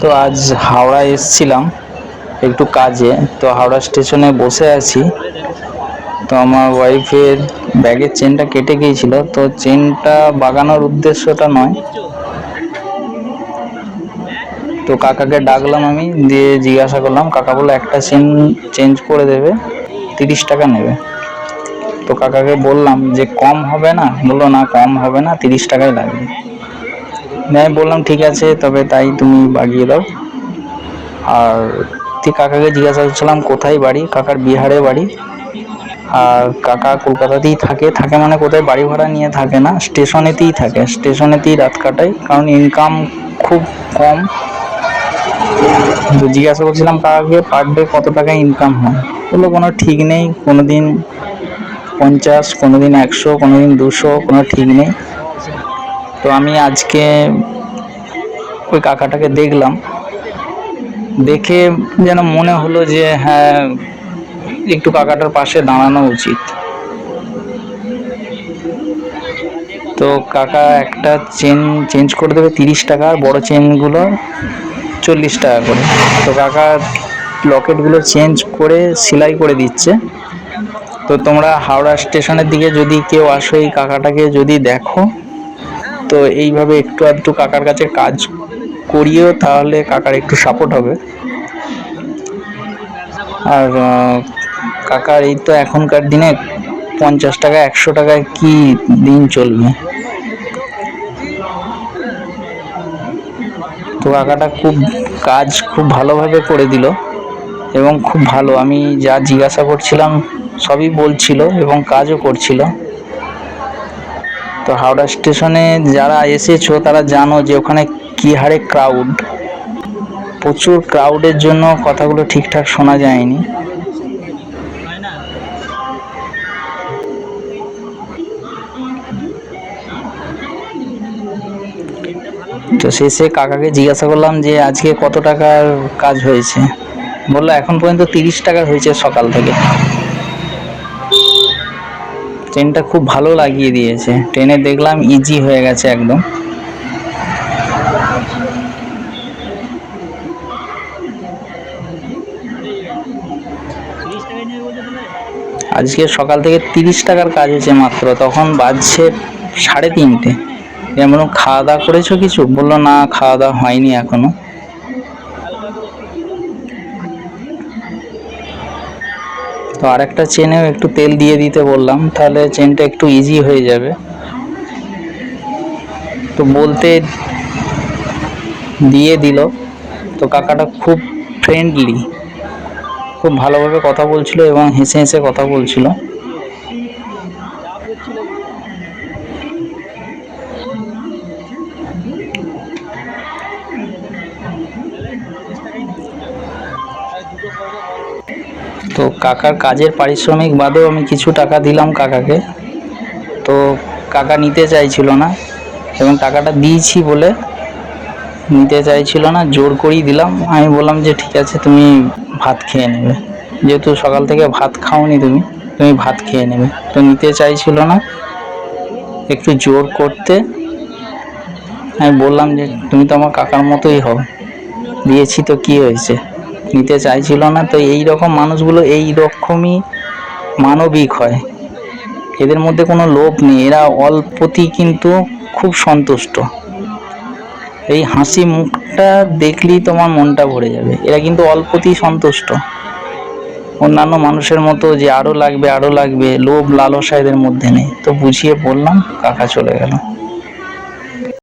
তো আজ হাওড়া এসছিলাম একটু কাজে। তো হাওড়া স্টেশনে বসে আছি। তো আমার ওয়াইফের ব্যাগের চেনটা কেটে গিয়েছিল। তো চেনটা বাগানোর উদ্দেশ্যটা নয়। তো কাকাকে ডাকলাম আমি, দিয়ে জিজ্ঞাসা করলাম, কাকা বলল, একটা চেন চেঞ্জ করে দেবে, তিরিশ টাকা নেবে। তো কাকাকে বললাম যে, কম হবে না? বলল, না, কম হবে না, তিরিশ টাকাই লাগবে। আমি বললাম ঠিক আছে, তবে তাই তুমি বাগিয়ে দাও। আর তুই কাকাকে জিজ্ঞাসা করছিলাম, কোথায় বাড়ি? কাকার বিহারে বাড়ি। আর কাকা কলকাতাতেই থাকে। থাকে মানে কোথায়? বাড়ি ভাড়া নিয়ে থাকে না, স্টেশনেতেই থাকে। স্টেশনেতেই রাত কাটায়, কারণ ইনকাম খুব কম। তো জিজ্ঞাসা করছিলাম কাকাকে, পার ডে কত টাকা ইনকাম হয়? বলল, কোনো ঠিক নেই কোনো দিন পঞ্চাশ কোনো দিন একশো কোনো দিন দুশো, কোনো ঠিক নেই। তো আমি আজকে ওই কাকাটাকে দেখলাম। দেখে যেন মনে হলো যে হ্যাঁ একটু কাকাটার পাশে দাঁড়ানো উচিত। তো কাকা একটা চেন, চেঞ্জ করে দেবে তিরিশ টাকা, আর বড়ো চেনগুলো চল্লিশ টাকা করে। তো কাকা লকেটগুলো চেঞ্জ করে সেলাই করে দিচ্ছে। তো তোমরা হাওড়া স্টেশনের দিকে যদি কেউ আসো এই কাকাটাকে যদি দেখো। তো এইভাবে একটু আধটু কাকার কাছে কাজ করিও, তাহলে কাকার একটু সাপোর্ট হবে। আর কাকার এই তো এখনকার দিনে পঞ্চাশ টাকা, একশো টাকায় কি দিন চলবে? তো কাকাটা খুব কাজ খুব ভালোভাবে করে দিল এবং খুব ভালো। আমি যা জিজ্ঞাসা করছিলাম সবই বলছিল এবং কাজও করছিল। তো হাওড়া স্টেশনে যারা এসেছ, তারা জানো যে ওখানে কী হারে ক্রাউড প্রচুর ক্রাউডের জন্য কথাগুলো ঠিকঠাক শোনা যায়নি। তো শেষে কাকাকে জিজ্ঞাসা করলাম যে, আজকে কত টাকার কাজ হয়েছে? বলল, এখন পর্যন্ত তিরিশ টাকার হয়েছে সকাল থেকে। ট্রেনটা খুব ভালো লাগিয়ে দিয়েছে। ট্রেনে দেখলাম ইজি হয়ে গেছে একদম। আজকে সকাল থেকে তিরিশ টাকার কাজ হয়েছে মাত্র, তখন বাজছে সাড়ে তিনটে। যেমন খাওয়া দাওয়া করেছ কিছু? বলল, না, খাওয়া দাওয়া হয়নি এখনও। তো আরেকটা চেনেও একটু তেল দিয়ে দিতে বললাম, তাহলে চেনটা একটু ইজি হয়ে যাবে। তো বলতে দিয়ে দিল। তো কাকাটা খুব ফ্রেন্ডলি খুব ভালোভাবে কথা বলছিল এবং হেসে হেসে কথা বলছিল। তো কাকার কাজের পারিশ্রমিক বাদেও আমি কিছু টাকা দিলাম কাকাকে। তো কাকা নিতে চাইছিল না এবং টাকাটা দিয়েছি বলে নিতে চাইছিল না, জোর করেই দিলাম। আমি বললাম যে, ঠিক আছে, তুমি ভাত খেয়ে নেবে। যেহেতু সকাল থেকে ভাত খাওনি তুমি তুমি ভাত খেয়ে নেবে। তো নিতে চাইছিল না। একটু জোর করতে আমি বললাম যে, তুমি তো আমার কাকার মতোই হও। দিয়েছি তো কি হয়েছে? নিতে চাইছিল না, তো এই রকম মানুষগুলো এই রকমই মানবিক হয়। এদের মধ্যে কোনো লোভ নেই, এরা অল্পতি কিন্তু খুব সন্তুষ্ট। এই হাসি মুখটা দেখলেই তোমার মনটা ভরে যাবে, এরা কিন্তু অল্পতেই সন্তুষ্ট। অন্যান্য মানুষের মতো যে আরও লাগবে আরও লাগবে লোভ লালসা এদের মধ্যে নেই। তো বুঝিয়ে বললাম, কাকা চলে গেল।